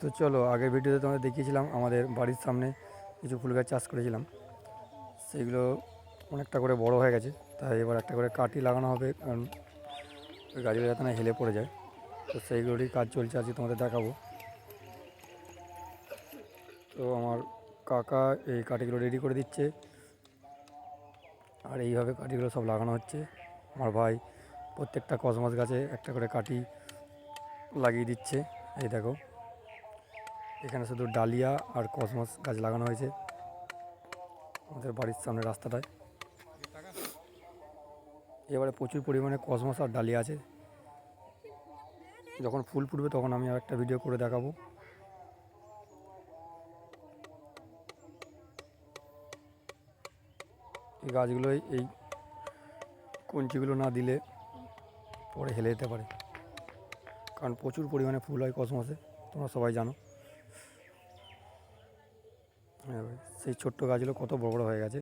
তো চলো, আগের ভিডিওতে তোমাদের দেখিয়েছিলাম, আমাদের বাড়ির সামনে কিছু ফুল গাছ চাষ করেছিলাম। সেগুলো অনেকটা করে বড় হয়ে গেছে, তাই এবার একটা করে কাটি লাগানো হবে, কারণ ওই গাছগুলো যাতে না হেলে পড়ে যায়। তো সেইগুলোরই কাজ চলছে, আজকে তোমাদের দেখাবো। তো আমার কাকা এই কাঠিগুলো রেডি করে দিচ্ছে, আর এইভাবে কাঠিগুলো সব লাগানো হচ্ছে। আমার ভাই প্রত্যেকটা কসমস গাছে একটা করে কাঠি লাগিয়ে দিচ্ছে, এই দেখো। এখানে শুধু ডালিয়া আর কসমস গাছ লাগানো হয়েছে। আমাদের বাড়ির সামনে রাস্তাটায়। এবারে প্রচুর পরিমাণে কসমস আর ডালিয়া আছে। যখন ফুল ফুটবে তখন আমি আর একটা ভিডিও করে দেখাবো। এই গাছগুলোই এই কঞ্চিগুলো না দিলে পরে হেলে যেতে পারে। কারণ প্রচুর পরিমাণে ফুল হয় কসমসে, তোমরা সবাই জানো। সেই ছোট্ট গাছগুলো কত বড় বড় হয়ে গেছে।